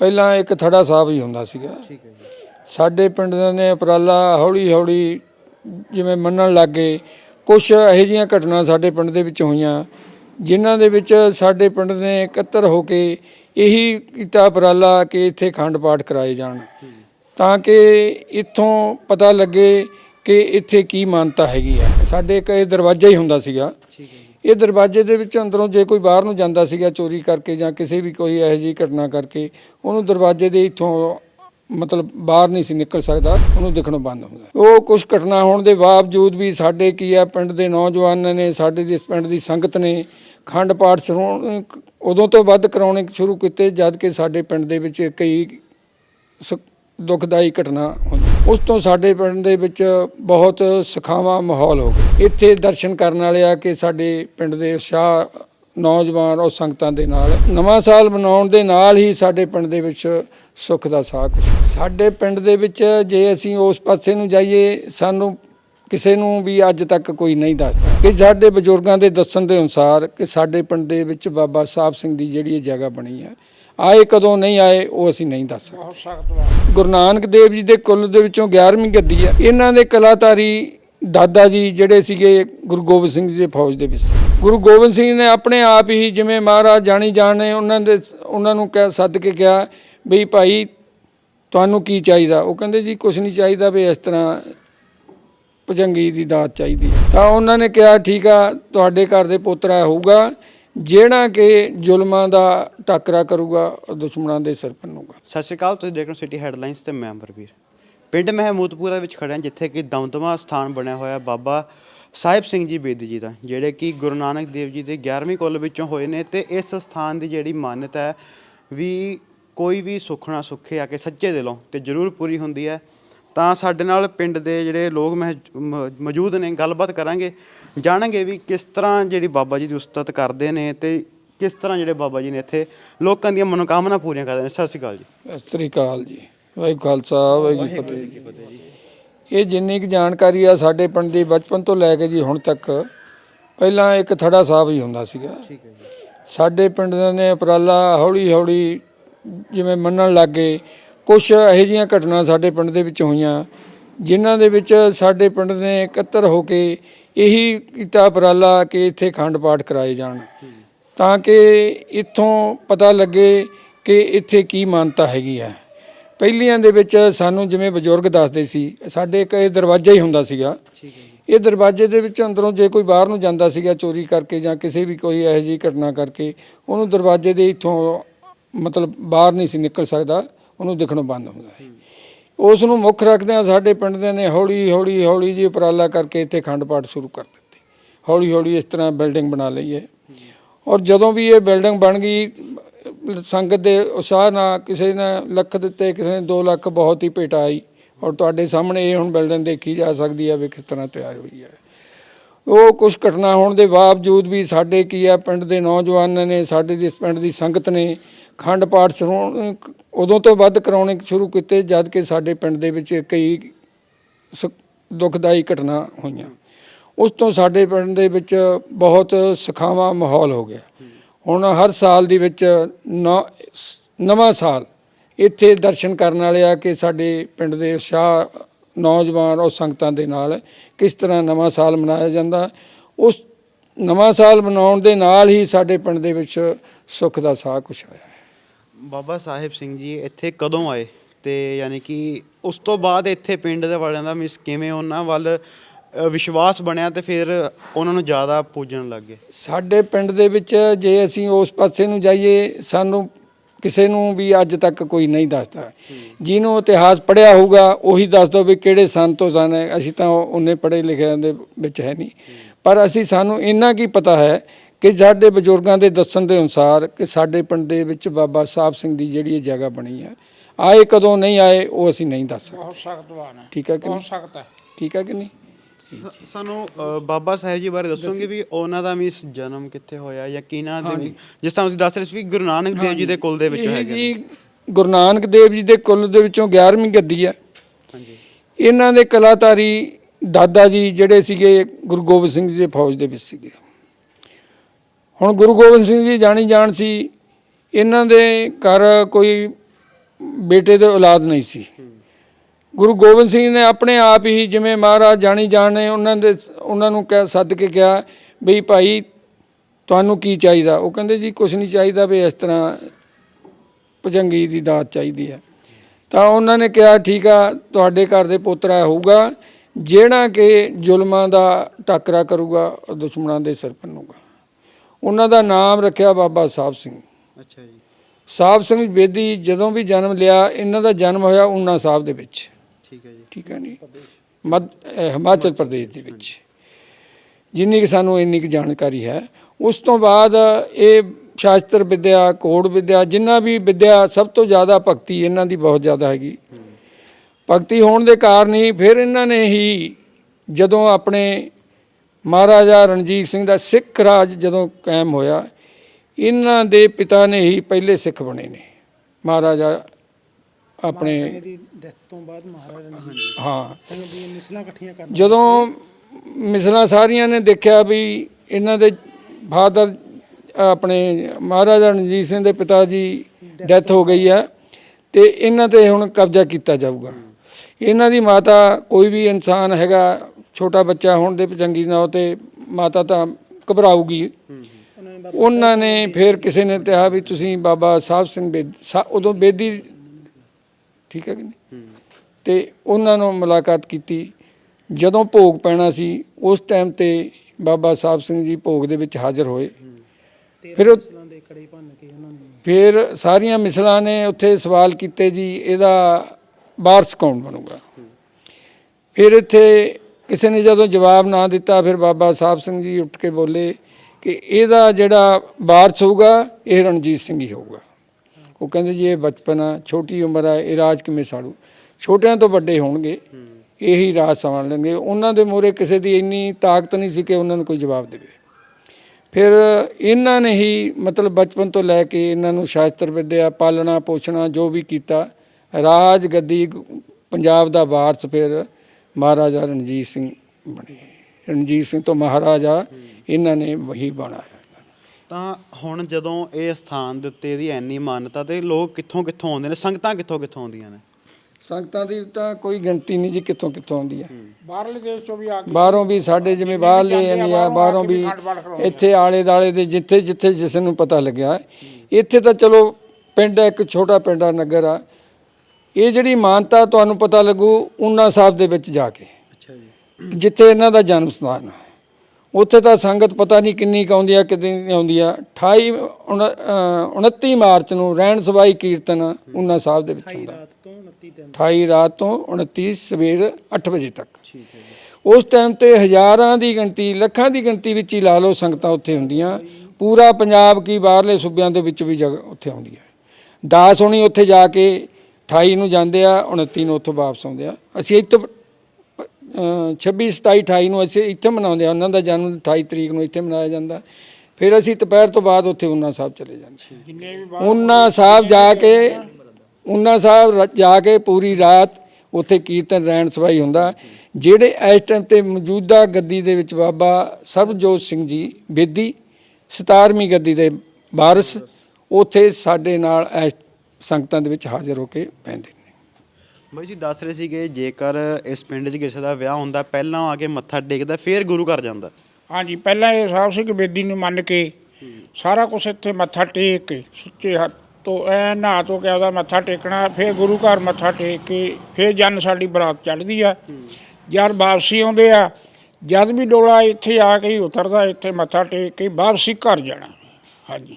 ਪਹਿਲਾਂ ਇੱਕ ਥੜਾ ਸਾਹਿਬ ਹੀ ਹੁੰਦਾ ਸੀਗਾ। ਠੀਕ ਹੈ ਜੀ। ਸਾਡੇ ਪਿੰਡ ਦੇ ਨੇ ਉਪਰਾਲਾ ਹੌਲੀ ਹੌਲੀ ਜਿਵੇਂ ਮੰਨਣ ਲੱਗੇ ਕੁਝ ਇਹੋ ਜਿਹੀਆਂ ਘਟਨਾ ਸਾਡੇ ਪਿੰਡ ਦੇ ਵਿੱਚ ਹੋਈਆਂ ਜਿਨ੍ਹਾਂ ਦੇ ਵਿੱਚ ਸਾਡੇ ਪਿੰਡ ਨੇ ਇਕੱਤਰ ਹੋ ਕੇ ਇਹੀ ਕੀਤਾ ਉਪਰਾਲਾ ਕਿ ਇੱਥੇ ਖੰਡ ਪਾਠ ਕਰਾਏ ਜਾਣ। ਤਾਂ ਕਿ ਇੱਥੋਂ ਪਤਾ ਲੱਗੇ ਕਿ ਇੱਥੇ ਕੀ ਮਾਨਤਾ ਹੈਗੀ ਆ। ਸਾਡੇ ਇੱਕ ਇਹ ਦਰਵਾਜ਼ਾ ਹੀ ਹੁੰਦਾ ਸੀਗਾ ਇਹ ਦਰਵਾਜ਼ੇ ਦੇ ਵਿੱਚ ਅੰਦਰੋਂ ਜੇ ਕੋਈ ਬਾਹਰ ਨੂੰ ਜਾਂਦਾ ਸੀਗਾ ਚੋਰੀ ਕਰਕੇ ਜਾਂ ਕਿਸੇ ਵੀ ਕੋਈ ਇਹੋ ਜਿਹੀ ਘਟਨਾ ਕਰਕੇ, ਉਹਨੂੰ ਦਰਵਾਜ਼ੇ ਦੇ ਇੱਥੋਂ ਮਤਲਬ ਬਾਹਰ ਨਹੀਂ ਸੀ ਨਿਕਲ ਸਕਦਾ, ਉਹਨੂੰ ਦੇਖਣੋਂ ਬੰਦ ਹੁੰਦਾ। ਉਹ ਕੁਝ ਘਟਨਾ ਹੋਣ ਦੇ ਬਾਵਜੂਦ ਵੀ ਸਾਡੇ ਕੀ ਆ, ਪਿੰਡ ਦੇ ਨੌਜਵਾਨਾਂ ਨੇ, ਸਾਡੇ ਦੇ ਪਿੰਡ ਦੀ ਸੰਗਤ ਨੇ ਖੰਡ ਪਾਠ ਸ਼ੁਰੂ ਉਦੋਂ ਤੋਂ ਵੱਧ ਕਰਾਉਣੇ ਸ਼ੁਰੂ ਕੀਤੇ, ਜਦ ਕਿ ਸਾਡੇ ਪਿੰਡ ਦੇ ਵਿੱਚ ਕਈ ਸ- ਦੁਖਦਾਈ ਘਟਨਾ ਹੋਈ ਉਸ ਤੋਂ ਸਾਡੇ ਪਿੰਡ ਦੇ ਵਿੱਚ ਬਹੁਤ ਸੁਖਾਵਾਂ ਮਾਹੌਲ ਹੋ ਗਿਆ ਇੱਥੇ ਦਰਸ਼ਨ ਕਰਨ ਵਾਲੇ ਆ ਕਿ ਸਾਡੇ ਪਿੰਡ ਦੇ ਉਤਸ਼ਾਹ ਨੌਜਵਾਨ ਉਹ ਸੰਗਤਾਂ ਦੇ ਨਾਲ। ਨਵਾਂ ਸਾਲ ਮਨਾਉਣ ਦੇ ਨਾਲ ਹੀ ਸਾਡੇ ਪਿੰਡ ਦੇ ਵਿੱਚ ਸੁੱਖ ਦਾ ਸਾਹ ਕੁਛ। ਸਾਡੇ ਪਿੰਡ ਦੇ ਵਿੱਚ ਜੇ ਅਸੀਂ ਉਸ ਪਾਸੇ ਨੂੰ ਜਾਈਏ, ਸਾਨੂੰ ਕਿਸੇ ਨੂੰ ਵੀ ਅੱਜ ਤੱਕ ਕੋਈ ਨਹੀਂ ਦੱਸਦਾ। ਕਿ ਸਾਡੇ ਬਜ਼ੁਰਗਾਂ ਦੇ ਦੱਸਣ ਦੇ ਅਨੁਸਾਰ ਕਿ ਸਾਡੇ ਪਿੰਡ ਦੇ ਵਿੱਚ ਬਾਬਾ ਸਾਹਿਬ ਸਿੰਘ ਦੀ ਜਿਹੜੀ ਇਹ ਜਗ੍ਹਾ ਬਣੀ ਹੈ ਆਏ ਕਦੋਂ ਨਹੀਂ ਆਏ ਉਹ ਅਸੀਂ ਨਹੀਂ ਦੱਸ ਸਕਦੇ ਗੁਰੂ ਨਾਨਕ ਦੇਵ ਜੀ ਦੇ ਕੁੱਲ ਦੇ ਵਿੱਚੋਂ 11ਵੀਂ ਗੱਦੀ ਹੈ ਇਹਨਾਂ ਦੇ ਕਲਾਤਾਰੀ ਦਾਦਾ ਜੀ ਜਿਹੜੇ ਸੀਗੇ ਗੁਰੂ ਗੋਬਿੰਦ ਸਿੰਘ ਜੀ ਦੇ ਫੌਜ ਦੇ ਵਿੱਚ। ਗੁਰੂ ਗੋਬਿੰਦ ਸਿੰਘ ਨੇ ਆਪਣੇ ਆਪ ਹੀ ਜਿਵੇਂ ਮਹਾਰਾਜ ਜਾਣੀ ਜਾਣੇ ਉਹਨਾਂ ਦੇ ਉਹਨਾਂ ਨੂੰ ਕਹਿ ਸੱਦ ਕੇ ਕਿਹਾ ਵੀ ਭਾਈ ਤੁਹਾਨੂੰ ਕੀ ਚਾਹੀਦਾ ਉਹ ਕਹਿੰਦੇ ਜੀ ਕੁਝ ਨਹੀਂ ਚਾਹੀਦਾ ਵੀ ਇਸ ਤਰ੍ਹਾਂ ਭੁਜੰਗੀ ਦੀ ਦਾਤ ਚਾਹੀਦੀ। ਤਾਂ ਉਹਨਾਂ ਨੇ ਕਿਹਾ ਠੀਕ ਆ ਤੁਹਾਡੇ ਘਰ ਦੇ ਪੋਤਰਾ ਹੋਊਗਾ ਜਿਹੜਾ ਕਿ ਜ਼ੁਲਮਾਂ ਦਾ ਟਾਕਰਾ ਕਰੂਗਾ ਦੁਸ਼ਮਣਾਂ ਦੇ ਸਿਰ ਪੰਨੂਗਾ। ਸਤਿ ਸ਼੍ਰੀ ਅਕਾਲ, ਤੁਸੀਂ ਦੇਖ ਰਹੇ ਹੋ ਸਿਟੀ ਹੈਡਲਾਈਨਸ ਤੇ ਮੈਂ ਅੰਬਰਵੀਰ ਪਿੰਡ ਮਹਿਮੂਦਪੁਰਾ ਵਿੱਚ ਖੜੇ ਜਿੱਥੇ ਕਿ ਦਮਦਮਾ ਸਥਾਨ ਬਣਿਆ ਹੋਇਆ ਬਾਬਾ ਸਾਹਿਬ ਸਿੰਘ ਜੀ ਬੇਦੀ ਜੀ ਦਾ, ਜਿਹੜੇ ਕਿ ਗੁਰੂ ਨਾਨਕ ਦੇਵ ਜੀ ਦੇ 11ਵੀਂ ਕੁੱਲ ਵਿੱਚੋਂ ਹੋਏ ਨੇ ਤੇ ਇਸ ਸਥਾਨ ਦੀ ਜਿਹੜੀ ਮਾਨਤਾ ਹੈ, ਵੀ ਕੋਈ ਵੀ ਸੁਖਣਾ ਸੁੱਖੇ ਆ ਕੇ ਸੱਚੇ ਦਿਲੋਂ ਤੇ ਜ਼ਰੂਰ ਪੂਰੀ ਹੁੰਦੀ ਹੈ। ਤਾਂ ਸਾਡੇ ਨਾਲ ਪਿੰਡ ਦੇ ਜਿਹੜੇ ਲੋਕ ਮਹਿ- ਮ- ਮੌਜੂਦ ਨੇ ਗੱਲਬਾਤ ਕਰਾਂਗੇ। ਜਾਣਾਂਗੇ ਵੀ ਕਿਸ ਤਰ੍ਹਾਂ ਜਿਹੜੀ ਬਾਬਾ ਜੀ ਦੀ ਉਸਤਤ ਕਰਦੇ ਨੇ ਤੇ ਕਿਸ ਤਰ੍ਹਾਂ ਜਿਹੜੇ ਬਾਬਾ ਜੀ ਨੇ ਇੱਥੇ ਲੋਕਾਂ ਦੀਆਂ ਮਨੋਕਾਮਨਾ ਪੂਰੀਆਂ ਕਰਦੇ ਨੇ। ਸਤਿ ਸ਼੍ਰੀ ਅਕਾਲ ਜੀ। ਸਤਿ ਸ੍ਰੀ ਅਕਾਲ ਜੀ। ਵਾਹਿਗੁਰੂ ਖਾਲਸਾ ਵਾਹਿਗੁਰੂ ਜੀ ਫਤਿਹ ਜੀ। ਇਹ ਜਿੰਨੀ ਕੁ ਜਾਣਕਾਰੀ ਆ ਸਾਡੇ ਪਿੰਡ ਦੀ ਬਚਪਨ ਤੋਂ ਲੈ ਕੇ ਜੀ ਹੁਣ ਤੱਕ ਪਹਿਲਾਂ ਇੱਕ ਥੜਾ ਸਾਹਿਬ ਹੀ ਹੁੰਦਾ ਸੀਗਾ। ਠੀਕ ਹੈ ਜੀ। ਸਾਡੇ ਪਿੰਡ ਦੇ ਨੇ ਉਪਰਾਲਾ ਹੌਲੀ ਹੌਲੀ ਜਿਵੇਂ ਮੰਨਣ ਲੱਗੇ ਕੁਝ ਇਹੋ ਜਿਹੀਆਂ ਘਟਨਾ ਸਾਡੇ ਪਿੰਡ ਦੇ ਵਿੱਚ ਹੋਈਆਂ ਜਿਨ੍ਹਾਂ ਦੇ ਵਿੱਚ ਸਾਡੇ ਪਿੰਡ ਨੇ ਇਕੱਤਰ ਹੋ ਕੇ ਇਹੀ ਕੀਤਾ ਉਪਰਾਲਾ ਕਿ ਇੱਥੇ ਖੰਡ ਪਾਠ ਕਰਾਏ ਜਾਣ। ਤਾਂ ਕਿ ਇੱਥੋਂ ਪਤਾ ਲੱਗੇ ਕਿ ਇੱਥੇ ਕੀ ਮਾਨਤਾ ਹੈਗੀ ਹੈ। ਪਹਿਲੀਆਂ ਦੇ ਵਿੱਚ ਸਾਨੂੰ ਜਿਵੇਂ ਬਜ਼ੁਰਗ ਦੱਸਦੇ ਸੀ ਸਾਡੇ ਇੱਕ ਇਹ ਦਰਵਾਜ਼ਾ ਹੀ ਹੁੰਦਾ ਸੀਗਾ। ਇਹ ਦਰਵਾਜ਼ੇ ਦੇ ਵਿੱਚ ਅੰਦਰੋਂ ਜੇ ਕੋਈ ਬਾਹਰ ਨੂੰ ਜਾਂਦਾ ਸੀਗਾ ਚੋਰੀ ਕਰਕੇ ਜਾਂ ਕਿਸੇ ਵੀ ਕੋਈ ਇਹੋ ਜਿਹੀ ਘਟਨਾ ਕਰਕੇ ਉਹਨੂੰ ਦਰਵਾਜ਼ੇ ਦੇ ਇੱਥੋਂ ਮਤਲਬ ਬਾਹਰ ਨਹੀਂ ਸੀ ਨਿਕਲ ਸਕਦਾ। ਉਹਨੂੰ ਦੇਖਣੋਂ ਬੰਦ ਹੁੰਦਾ ਸੀ। ਉਸ ਨੂੰ ਮੁੱਖ ਰੱਖਦਿਆਂ ਸਾਡੇ ਪਿੰਡ ਦੇ ਨੇ ਹੌਲੀ ਹੌਲੀ ਹੌਲੀ ਜੀ ਉਪਰਾਲਾ ਕਰਕੇ ਇੱਥੇ ਖੰਡ ਪਾਠ ਸ਼ੁਰੂ ਕਰ ਦਿੱਤੇ। ਹੌਲੀ ਹੌਲੀ ਇਸ ਤਰ੍ਹਾਂ ਬਿਲਡਿੰਗ ਬਣਾ ਲਈ ਹੈ। ਔਰ ਜਦੋਂ ਵੀ ਇਹ ਬਿਲਡਿੰਗ ਬਣ ਗਈ, ਸੰਗਤ ਦੇ ਉਤਸ਼ਾਹ ਨਾਲ ਕਿਸੇ ਨੇ ਲੱਖ ਦਿੱਤੇ, ਕਿਸੇ ਨੇ 2 ਲੱਖ ਬਹੁਤ ਹੀ ਭੇਟਾ ਆਈ। ਔਰ ਤੁਹਾਡੇ ਸਾਹਮਣੇ ਇਹ ਹੁਣ ਬਿਲਡਿੰਗ ਦੇਖੀ ਜਾ ਸਕਦੀ ਹੈ ਵੀ ਕਿਸ ਤਰ੍ਹਾਂ ਤਿਆਰ ਹੋਈ ਹੈ। ਉਹ ਕੁਝ ਘਟਨਾ ਹੋਣ ਦੇ ਬਾਵਜੂਦ ਵੀ ਸਾਡੇ ਕੀ ਆ ਪਿੰਡ ਦੇ ਨੌਜਵਾਨਾਂ ਨੇ, ਸਾਡੇ ਜਿਸ ਪਿੰਡ ਦੀ ਸੰਗਤ ਨੇ ਖੰਡ ਪਾਠ ਸ਼ੁਰੂ ਉਦੋਂ ਤੋਂ ਵੱਧ ਕਰਾਉਣੇ ਸ਼ੁਰੂ ਕੀਤੇ ਜਦ ਕਿ ਸਾਡੇ ਪਿੰਡ ਦੇ ਵਿੱਚ ਕਈ ਸ- ਦੁਖਦਾਈ ਘਟਨਾ ਹੋਈਆਂ। ਉਸ ਤੋਂ ਸਾਡੇ ਪਿੰਡ ਦੇ ਵਿੱਚ ਬਹੁਤ ਸੁਖਾਵਾਂ ਮਾਹੌਲ ਹੋ ਗਿਆ। ਹੁਣ ਹਰ ਸਾਲ ਦੇ ਵਿੱਚ ਨੌ- ਸ- ਨਵਾਂ ਸਾਲ ਇੱਥੇ ਦਰਸ਼ਨ ਕਰਨ ਵਾਲੇ ਆ ਕਿ ਸਾਡੇ ਪਿੰਡ ਦੇ ਉਤਸ਼ਾਹ ਨੌਜਵਾਨ ਉਹ ਸੰਗਤਾਂ ਦੇ ਨਾਲ ਕਿਸ ਤਰ੍ਹਾਂ ਨਵਾਂ ਸਾਲ ਮਨਾਇਆ ਜਾਂਦਾ। ਉਸ ਨਵਾਂ ਸਾਲ ਮਨਾਉਣ ਦੇ ਨਾਲ ਹੀ ਸਾਡੇ ਪਿੰਡ ਦੇ ਵਿੱਚ ਸੁੱਖ ਦਾ ਸਾਹ ਕੁਛ ਆਇਆ। ਬਾਬਾ ਸਾਹਿਬ ਸਿੰਘ ਜੀ ਇੱਥੇ ਕਦੋਂ ਆਏ? ਤੇ ਯਾਨੀ ਕਿ ਉਸ ਤੋਂ ਬਾਅਦ ਇੱਥੇ ਪਿੰਡ ਦੇ ਵਾਲਿਆਂ ਦਾ ਮਿਸ ਕਿਵੇਂ ਉਹਨਾਂ ਵੱਲ ਅ, ਵਿਸ਼ਵਾਸ ਬਣਿਆ ਤੇ ਫਿਰ ਉਹਨਾਂ ਨੂੰ ਜ਼ਿਆਦਾ ਪੂਜਣ ਲੱਗੇ ਸਾਡੇ ਪਿੰਡ ਦੇ ਵਿੱਚ ਜੇ ਅਸੀਂ ਉਸ ਪਾਸੇ ਨੂੰ ਜਾਈਏ ਸਾਨੂੰ ਕਿਸੇ ਨੂੰ ਵੀ ਅੱਜ ਤੱਕ ਕੋਈ ਨਹੀਂ ਦੱਸਦਾ। ਜਿਹਨੂੰ ਇਤਿਹਾਸ ਪੜਿਆ ਹੋਊਗਾ ਉਹੀ ਦੱਸ ਦੋ ਵੀ ਕਿਹੜੇ ਸੰਤੋ ਸਨ ਅਸੀਂ ਤਾਂ ਉਹਨੇ ਪੜ੍ਹੇ ਲਿਖਿਆਂ ਦੇ ਵਿੱਚ ਹੈ ਨਹੀਂ। ਪਰ ਅਸੀਂ ਸਾਨੂੰ ਇੰਨਾ ਕੀ ਪਤਾ ਹੈ ਕਿ ਸਾਡੇ ਬਜ਼ੁਰਗਾਂ ਦੇ ਦੱਸਣ ਦੇ ਅਨੁਸਾਰ ਕਿ ਸਾਡੇ ਪਿੰਡ ਦੇ ਵਿੱਚ ਬਾਬਾ ਸਾਹਿਬ ਸਿੰਘ ਦੀ ਜਿਹੜੀ ਇਹ ਜਗ੍ਹਾ ਬਣੀ ਹੈ ਆਏ ਕਦੋਂ ਨਹੀਂ ਆਏ ਉਹ ਅਸੀਂ ਨਹੀਂ ਦੱਸ ਸਕਦੇ। ਬਹੁਤ ਸਖਤ ਹੈ। ਠੀਕ ਹੈ ਕਿ ਨਹੀਂ? ਸਖਤ ਹੈ। ਠੀਕ ਹੈ ਕਿ ਨਹੀਂ? ਸਾਨੂੰ ਅ, ਬਾਬਾ ਸਾਹਿਬ ਜੀ ਬਾਰੇ ਦੱਸੋਗੇ ਵੀ ਉਹਨਾਂ ਦਾ ਮਿਸ ਜਨਮ ਕਿੱਥੇ ਹੋਇਆ ਜਾਂ ਕਿਹਨਾਂ ਦੇ ਜਿਸ ਤਰ੍ਹਾਂ ਤੁਸੀਂ ਦੱਸ ਰਹੇ ਸੀ ਵੀ ਗੁਰੂ ਨਾਨਕ ਦੇਵ ਜੀ ਦੇ ਕੁਲ ਦੇ ਵਿੱਚੋਂ ਇਹ ਹੈਗੇ। ਜੀ ਗੁਰੂ ਨਾਨਕ ਦੇਵ ਜੀ ਦੇ ਕੁੱਲ ਦੇ ਵਿੱਚੋਂ 11ਵੀਂ ਗੱਦੀ ਹੈ। ਹਾਂਜੀ। ਇਹਨਾਂ ਦੇ ਕਲਾਤਾਰੀ ਦਾਦਾ ਜੀ ਜਿਹੜੇ ਸੀਗੇ ਗੁਰੂ ਗੋਬਿੰਦ ਸਿੰਘ ਜੀ ਦੇ ਫੌਜ ਦੇ ਵਿੱਚ ਸੀਗੇ। ਹੁਣ ਗੁਰੂ ਗੋਬਿੰਦ ਸਿੰਘ ਜੀ ਜਾਣੀ ਜਾਣ ਸੀ, ਇਹਨਾਂ ਦੇ ਘਰ ਕੋਈ ਬੇਟੇ ਦੇ ਔਲਾਦ ਨਹੀਂ ਸੀ। ਗੁਰੂ ਗੋਬਿੰਦ ਸਿੰਘ ਨੇ ਆਪਣੇ ਆਪ ਹੀ ਜਿਵੇਂ ਮਹਾਰਾਜ ਜਾਣੀ ਜਾਣ ਨੇ, ਉਹਨਾਂ ਦੇ ਉਹਨਾਂ ਨੂੰ ਕਹਿ, ਸੱਦ ਕੇ ਕਿਹਾ ਬਈ ਭਾਈ ਤੁਹਾਨੂੰ ਕੀ ਚਾਹੀਦਾ? ਉਹ ਕਹਿੰਦੇ ਜੀ ਕੁਝ ਨਹੀਂ ਚਾਹੀਦਾ ਵੀ ਇਸ ਤਰ੍ਹਾਂ ਭਜੰਗੀ ਦੀ ਦਾਤ ਚਾਹੀਦੀ ਹੈ। ਤਾਂ ਉਹਨਾਂ ਨੇ ਕਿਹਾ, ਠੀਕ ਆ, ਤੁਹਾਡੇ ਘਰ ਦੇ ਪੋਤਰਾ ਹੋਊਗਾ, ਜਿਹੜਾ ਕਿ ਜ਼ੁਲਮਾਂ ਦਾ ਟਾਕਰਾ ਕਰੂਗਾ ਦੁਸ਼ਮਣਾਂ ਦੇ ਸਿਰ ਪੰਨੂਗਾ। ਉਹਨਾਂ ਦਾ ਨਾਮ ਰੱਖਿਆ ਬਾਬਾ ਸਾਹਿਬ ਸਿੰਘ। ਅੱਛਾ ਜੀ। ਸਾਹਿਬ ਸਿੰਘ ਬੇਦੀ ਜਦੋਂ ਵੀ ਜਨਮ ਲਿਆ ਇਹਨਾਂ ਦਾ ਜਨਮ ਹੋਇਆ ਊਨਾ ਸਾਹਿਬ ਦੇ ਵਿੱਚ। ਠੀਕ ਹੈ ਜੀ। ਠੀਕ ਹੈ ਨਹੀਂ ਹਿਮਾਚਲ ਪ੍ਰਦੇਸ਼ ਦੇ ਵਿੱਚ। ਜਿੰਨੀ ਕਿ ਸਾਨੂੰ ਇੰਨੀ ਕੁ ਜਾਣਕਾਰੀ ਹੈ। ਉਸ ਤੋਂ ਬਾਅਦ ਇਹ ਸ਼ਾਸਤਰ ਵਿਦਿਆ ਕੋਡ ਵਿਦਿਆ ਜਿੰਨਾ ਵੀ ਵਿਦਿਆ ਸਭ ਤੋਂ ਜ਼ਿਆਦਾ ਭਗਤੀ ਇਹਨਾਂ ਦੀ ਬਹੁਤ ਜ਼ਿਆਦਾ ਹੈਗੀ। ਭਗਤੀ ਹੋਣ ਦੇ ਕਾਰਨ ਹੀ ਫਿਰ ਇਹਨਾਂ ਨੇ ਹੀ ਜਦੋਂ ਆਪਣੇ ਮਹਾਰਾਜਾ ਰਣਜੀਤ ਸਿੰਘ ਦਾ ਸਿੱਖ ਰਾਜ ਜਦੋਂ ਕਾਇਮ ਹੋਇਆ ਇਹਨਾਂ ਦੇ ਪਿਤਾ ਨੇ ਹੀ ਪਹਿਲੇ ਸਿੱਖ ਬਣੇ ਨੇ। ਮਹਾਰਾਜਾ ਆਪਣੇ ਦੀ ਡੈਥ ਤੋਂ ਬਾਅਦ ਮਹਾਰਾਜਾ ਨੇ ਹਾਂ। ਸਿੰਘ ਦੀਆਂ ਮਿਸਲਾਂ ਇਕੱਠੀਆਂ ਕਰਨ ਜਦੋਂ ਮਿਸਲਾਂ ਸਾਰੀਆਂ ਨੇ ਦੇਖਿਆ ਵੀ ਇਹਨਾਂ ਦੇ ਫਾਦਰ ਆਪਣੇ ਮਹਾਰਾਜਾ ਰਣਜੀਤ ਸਿੰਘ ਦੇ ਪਿਤਾ ਜੀ ਡੈਥ ਹੋ ਗਈ ਹੈ ਤੇ ਇਹਨਾਂ ਤੇ ਹੁਣ ਕਬਜ਼ਾ ਕੀਤਾ ਜਾਊਗਾ। ਇਹਨਾਂ ਦੀ ਮਾਤਾ ਕੋਈ ਵੀ ਇਨਸਾਨ ਹੈਗਾ ਛੋਟਾ ਬੱਚਾ ਹੋਣ ਦੇ ਚੰਗੀ ਨਾ ਤੇ ਮਾਤਾ ਤਾਂ ਘਬਰਾਊਗੀ। ਉਹਨਾਂ ਨੇ ਉਹਨਾਂ ਨੇ ਫਿਰ ਕਿਸੇ ਨੇ ਕਿਹਾ ਵੀ ਤੁਸੀਂ ਬਾਬਾ ਸਾਹਿਬ ਸਿੰਘ ਬੇਦ ਉਦੋਂ ਬੇਦੀ ਠੀਕ ਹੈ ਕਿ ਨਹੀਂ? ਤੇ ਉਹਨਾਂ ਨੂੰ ਮੁਲਾਕਾਤ ਕੀਤੀ। ਜਦੋਂ ਭੋਗ ਪੈਣਾ ਸੀ ਉਸ ਟਾਈਮ ਤੇ ਬਾਬਾ ਸਾਹਿਬ ਸਿੰਘ ਜੀ ਭੋਗ ਦੇ ਵਿੱਚ ਹਾਜ਼ਰ ਹੋਏ। ਫਿਰ ਉਹ- ਮਿਸਲਾਂ ਦੇ ਕੜੇ ਭੰਨ ਕੇ ਉਹਨਾਂ ਨੇ। ਫਿਰ ਸਾਰੀਆਂ ਮਿਸਲਾਂ ਨੇ ਉੱਥੇ ਸਵਾਲ ਕੀਤੇ ਜੀ ਇਹਦਾ ਵਾਰਸ ਕੌਣ ਬਣੂਗਾ? ਫਿਰ ਇੱਥੇ ਕਿਸੇ ਨੇ ਜਦੋਂ ਜਵਾਬ ਨਾ ਦਿੱਤਾ, ਫਿਰ ਬਾਬਾ ਸਾਹਿਬ ਸਿੰਘ ਜੀ ਉੱਠ ਕੇ ਬੋਲੇ ਕਿ ਇਹਦਾ ਜਿਹੜਾ ਵਾਰਸ ਹੋਊਗਾ, ਇਹ ਰਣਜੀਤ ਸਿੰਘ ਹੀ ਹੋਊਗਾ। ਉਹ ਕਹਿੰਦੇ ਜੀ, ਇਹ ਬਚਪਨ ਆ, ਛੋਟੀ ਉਮਰ ਆ, ਇਹ ਰਾਜ ਕਿਵੇਂ ਸਾੜੂ? ਛੋਟਿਆਂ ਤੋਂ ਵੱਡੇ ਹੋਣਗੇ, ਇਹੀ ਰਾਜ ਸੰਭਾਲ ਲੈਣਗੇ ਉਹਨਾਂ ਦੇ ਮੂਹਰੇ ਕਿਸੇ ਦੀ ਇੰਨੀ ਤਾਕਤ ਨਹੀਂ ਸੀ ਕਿ ਉਹਨਾਂ ਨੂੰ ਕੋਈ ਜਵਾਬ ਦੇਵੇ। ਫਿਰ ਇਹਨਾਂ ਨੇ ਹੀ ਮਤਲਬ ਬਚਪਨ ਤੋਂ ਲੈ ਕੇ ਇਹਨਾਂ ਨੂੰ ਸ਼ਾਸਤਰ ਵਿੱਦਿਆ, ਪਾਲਣਾ ਪੋਸ਼ਣਾ ਜੋ ਵੀ ਕੀਤਾ, ਰਾਜ ਗੱਦੀ, ਪੰਜਾਬ ਦਾ ਵਾਰਸ ਫਿਰ ਮਹਾਰਾਜਾ ਰਣਜੀਤ ਸਿੰਘ ਬਣੇ। ਰਣਜੀਤ ਸਿੰਘ ਤੋਂ ਮਹਾਰਾਜਾ ਇਹਨਾਂ ਨੇ ਵਹੀ ਬਣਾਇਆ। ਤਾਂ ਹੁਣ ਜਦੋਂ ਇਹ ਸਥਾਨ ਦੇ ਉੱਤੇ ਇਹਦੀ ਐਨੀ ਮਾਨਤਾ ਤੇ ਲੋਕ ਕਿੱਥੋਂ ਕਿੱਥੋਂ ਆਉਂਦੇ ਨੇ? ਸੰਗਤਾਂ ਕਿੱਥੋਂ ਕਿੱਥੋਂ ਆਉਂਦੀਆਂ ਨੇ? ਸੰਗਤਾਂ ਦੀ ਤਾਂ ਕੋਈ ਗਿਣਤੀ ਨਹੀਂ ਜੀ ਕਿੱਥੋਂ ਕਿੱਥੋਂ ਆਉਂਦੀ ਹੈ। ਬਾਹਰਲੇ ਦੇਸ਼ ਚੋਂ ਵੀ ਆ ਕੇ ਬਾਹਰੋਂ ਵੀ ਸਾਡੇ ਜਿਵੇਂ ਬਾਹਰਲੇ ਇੰਡੀਆ ਬਾਹਰੋਂ ਵੀ ਇੱਥੇ ਆਲੇ ਦਾਲੇ ਦੇ ਜਿੱਥੇ ਜਿੱਥੇ ਜਿਸ ਨੂੰ ਪਤਾ ਲੱਗਿਆ। ਇੱਥੇ ਤਾਂ ਚਲੋ ਪਿੰਡ ਹੈ, ਇੱਕ ਛੋਟਾ ਪਿੰਡ ਆ ਨਗਰ ਆ। ਇਹ ਜਿਹੜੀ ਮਾਨਤਾ ਤੁਹਾਨੂੰ ਪਤਾ ਲੱਗੂ ਉਨਾ ਸਾਹਿਬ ਦੇ ਵਿੱਚ ਜਾ ਕੇ। ਅੱਛਾ ਜੀ। ਜਿੱਥੇ ਇਹਨਾਂ ਦਾ ਜਨਮ ਸਥਾਨ ਹੈ ਉੱਥੇ ਤਾਂ ਸੰਗਤ ਪਤਾ ਨਹੀਂ ਕਿੰਨੀ ਕੁ ਆਉਂਦੀ ਆ ਕਿੰਨੀ ਆਉਂਦੀ ਆ। 28 ਉਨ- ਅ, 29 ਮਾਰਚ ਨੂੰ ਰਹਿਣ ਸਵਾਈ ਕੀਰਤਨ ਉਨਾ ਸਾਹਿਬ ਦੇ ਵਿੱਚ ਹੁੰਦਾ। ਰਾਤ ਤੋਂ 29 ਦਿਨ 28 ਰਾਤ ਤੋਂ 29 ਸਵੇਰ 8 ਵਜੇ ਤੱਕ। ਉਸ ਟਾਈਮ ਤੇ ਹਜ਼ਾਰਾਂ ਦੀ ਗਿਣਤੀ ਲੱਖਾਂ ਦੀ ਗਿਣਤੀ ਵਿੱਚ ਹੀ ਲਾ ਲਓ ਸੰਗਤਾਂ ਉੱਥੇ ਹੁੰਦੀਆਂ। ਪੂਰਾ ਪੰਜਾਬ ਕੀ ਬਾਹਰਲੇ ਸੂਬਿਆਂ ਦੇ ਵਿੱਚ ਵੀ ਜਗ੍ਹਾ ਉੱਥੇ ਆਉਂਦੀ ਹੈ ਦਾਸ ਹੋਣੀ ਉੱਥੇ ਜਾ ਕੇ 28 ਨੂੰ ਜਾਂਦੇ ਆ 29 ਨੂੰ ਉੱਥੋਂ ਵਾਪਸ ਆਉਂਦੇ ਆ। ਅਸੀਂ ਇੱਥੇ 26 27 28 ਨੂੰ ਅਸੀਂ ਇੱਥੇ ਮਨਾਉਂਦੇ ਆ। ਉਹਨਾਂ ਦਾ ਜਨਮ 28 ਤਰੀਕ ਨੂੰ ਇੱਥੇ ਮਨਾਇਆ ਜਾਂਦਾ। ਫਿਰ ਅਸੀਂ ਦੁਪਹਿਰ ਤੋਂ ਬਾਅਦ ਉੱਥੇ ਉਨਾ ਸਾਹਿਬ ਚਲੇ ਜਾਂਦੇ ਹਾਂ। ਜਿੰਨੇ ਵੀ ਉਨਾ ਸਾਹਿਬ ਜਾ ਕੇ ਉਨਾ ਸਾਹਿਬ ਜਾ ਕੇ ਪੂਰੀ ਰਾਤ ਉੱਥੇ ਕੀਰਤਨ ਰਹਿਣ ਸਵਾਈ ਹੁੰਦਾ। ਜਿਹੜੇ ਇਸ ਟਾਈਮ ਤੇ ਮੌਜੂਦਾ ਗੱਦੀ ਦੇ ਵਿੱਚ ਬਾਬਾ ਸਰਬਜੋਤ ਸਿੰਘ ਜੀ ਬੇਦੀ 17ਵੀਂ ਗੱਦੀ ਦੇ ਵਾਰਿਸ ਉੱਥੇ ਸਾਡੇ ਨਾਲ ਇਸ ਸੰਗਤਾਂ ਦੇ ਵਿੱਚ ਹਾਜ਼ਰ ਹੋ ਕੇ ਬਹਿੰਦੇ ਨੇ। ਬਾਈ ਜੀ ਦੱਸ ਰਹੇ ਸੀਗੇ ਜੇਕਰ ਇਸ ਪਿੰਡ 'ਚ ਕਿਸੇ ਦਾ ਵਿਆਹ ਹੁੰਦਾ ਪਹਿਲਾਂ ਆ ਕੇ ਮੱਥਾ ਟੇਕਦਾ ਫਿਰ ਗੁਰੂ ਘਰ ਜਾਂਦਾ। ਹਾਂਜੀ ਪਹਿਲਾਂ ਇਹ ਸਾਹਿਬ ਸਿੰਘ ਬੇਦੀ ਨੂੰ ਮੰਨ ਕੇ ਸਾਰਾ ਕੁਝ ਇੱਥੇ ਮੱਥਾ ਟੇਕ ਕੇ ਸੁੱਚੇ ਹੱਥ ਤੋਂ ਐ ਨਹਾ ਧੋ ਕੇ ਉਹਦਾ ਮੱਥਾ ਟੇਕਣਾ ਫਿਰ ਗੁਰੂ ਘਰ ਮੱਥਾ ਟੇਕ ਕੇ ਫਿਰ ਜਨ ਸਾਡੀ ਬਰਾਤ ਚੜ੍ਹਦੀ ਆ। ਜਦ ਵਾਪਸੀ ਆਉਂਦੇ ਆ ਜਦ ਵੀ ਡੋਲਾ ਇੱਥੇ ਆ ਕੇ ਹੀ ਉਤਰਦਾ ਇੱਥੇ ਮੱਥਾ ਟੇਕ ਕੇ ਵਾਪਸੀ ਘਰ ਜਾਣਾ। ਹਾਂਜੀ।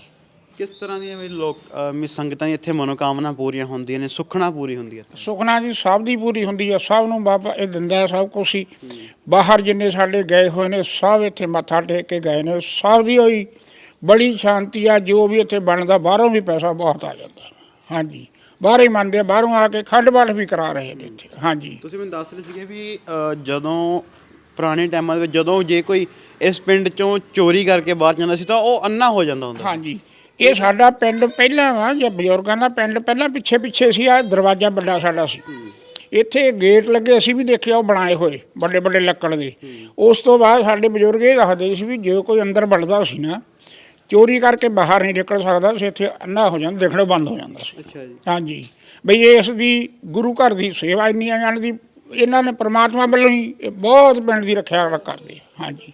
ਕਿਸ ਤਰ੍ਹਾਂ ਦੀਆਂ ਵੀ ਲੋਕ ਅਹ ਸੰਗਤਾਂ ਦੀ ਇੱਥੇ ਮਨੋਕਾਮਨਾ ਪੂਰੀਆਂ ਹੁੰਦੀਆਂ ਨੇ ਸੁਖਣਾ ਪੂਰੀ ਹੁੰਦੀ ਹੈ? ਸੁਖਨਾ ਜੀ ਸਭ ਦੀ ਪੂਰੀ ਹੁੰਦੀ ਆ ਸਭ ਨੂੰ ਬਾਬਾ ਇਹ ਦਿੰਦਾ ਹੈ ਸਭ ਕੁਛ ਹੀ। ਬਾਹਰ ਜਿੰਨੇ ਸਾਡੇ ਗਏ ਹੋਏ ਨੇ ਸਭ ਇੱਥੇ ਮੱਥਾ ਟੇਕ ਕੇ ਗਏ ਨੇ ਸਭ ਦੀ ਹੋਈ ਬੜੀ ਸ਼ਾਂਤੀ ਆ ਜੋ ਵੀ ਇੱਥੇ ਬਣਦਾ ਬਾਹਰੋਂ ਵੀ ਪੈਸਾ ਬਹੁਤ ਆ ਜਾਂਦਾ। ਹਾਂਜੀ ਬਾਹਰ ਹੀ ਮੰਨਦੇ ਆ, ਬਾਹਰੋਂ ਆ ਕੇ ਖੱਡ ਬਾਠ ਵੀ ਕਰਾ ਰਹੇ ਨੇ ਇੱਥੇ। ਹਾਂਜੀ। ਤੁਸੀਂ ਮੈਨੂੰ ਦੱਸ ਰਹੇ ਸੀਗੇ ਵੀ ਅਹ, ਜਦੋਂ ਪੁਰਾਣੇ ਟਾਈਮਾਂ ਦੇ ਵਿੱਚ ਜਦੋਂ ਜੇ ਕੋਈ ਇਸ ਪਿੰਡ ਚੋਂ ਚੋਰੀ ਕਰਕੇ ਬਾਹਰ ਜਾਂਦਾ ਸੀ ਤਾਂ ਉਹ ਅੰਨਾ ਹੋ ਜਾਂਦਾ ਹੁੰਦਾ। ਹਾਂਜੀ। ਇਹ ਸਾਡਾ ਪਿੰਡ ਪਹਿਲਾਂ ਵਾ ਜੇ ਬਜ਼ੁਰਗਾਂ ਦਾ ਪਿੰਡ ਪਹਿਲਾਂ ਪਿੱਛੇ ਪਿੱਛੇ ਸੀ ਆ ਦਰਵਾਜ਼ਾ ਵੱਡਾ ਸਾਡਾ ਸੀ। ਇੱਥੇ ਗੇਟ ਲੱਗੇ ਅਸੀਂ ਵੀ ਦੇਖਿਆ ਉਹ ਬਣਾਏ ਹੋਏ ਵੱਡੇ ਵੱਡੇ ਲੱਕੜ ਦੇ। ਉਸ ਤੋਂ ਬਾਅਦ ਸਾਡੇ ਬਜ਼ੁਰਗ ਇਹ ਦੱਸਦੇ ਸੀ ਵੀ ਜੇ ਕੋਈ ਅੰਦਰ ਵੜਦਾ ਸੀ ਨਾ ਚੋਰੀ ਕਰਕੇ ਬਾਹਰ ਨਹੀਂ ਨਿਕਲ ਸਕਦਾ ਸੀ ਇੱਥੇ ਅੰਨਾ ਹੋ ਜਾਂਦਾ ਦੇਖਣੋਂ ਬੰਦ ਹੋ ਜਾਂਦਾ ਸੀ। ਅੱਛਾ ਜੀ। ਹਾਂਜੀ। ਬਈ ਇਸ ਦੀ ਗੁਰੂ ਘਰ ਦੀ ਸੇਵਾ ਇੰਨੀ ਜਾਣ ਦੀ ਇਹਨਾਂ ਨੇ ਪ੍ਰਮਾਤਮਾ ਵੱਲੋਂ ਹੀ ਬਹੁਤ ਪਿੰਡ ਦੀ ਰੱਖਿਆ ਕਰਦੇ। ਹਾਂਜੀ।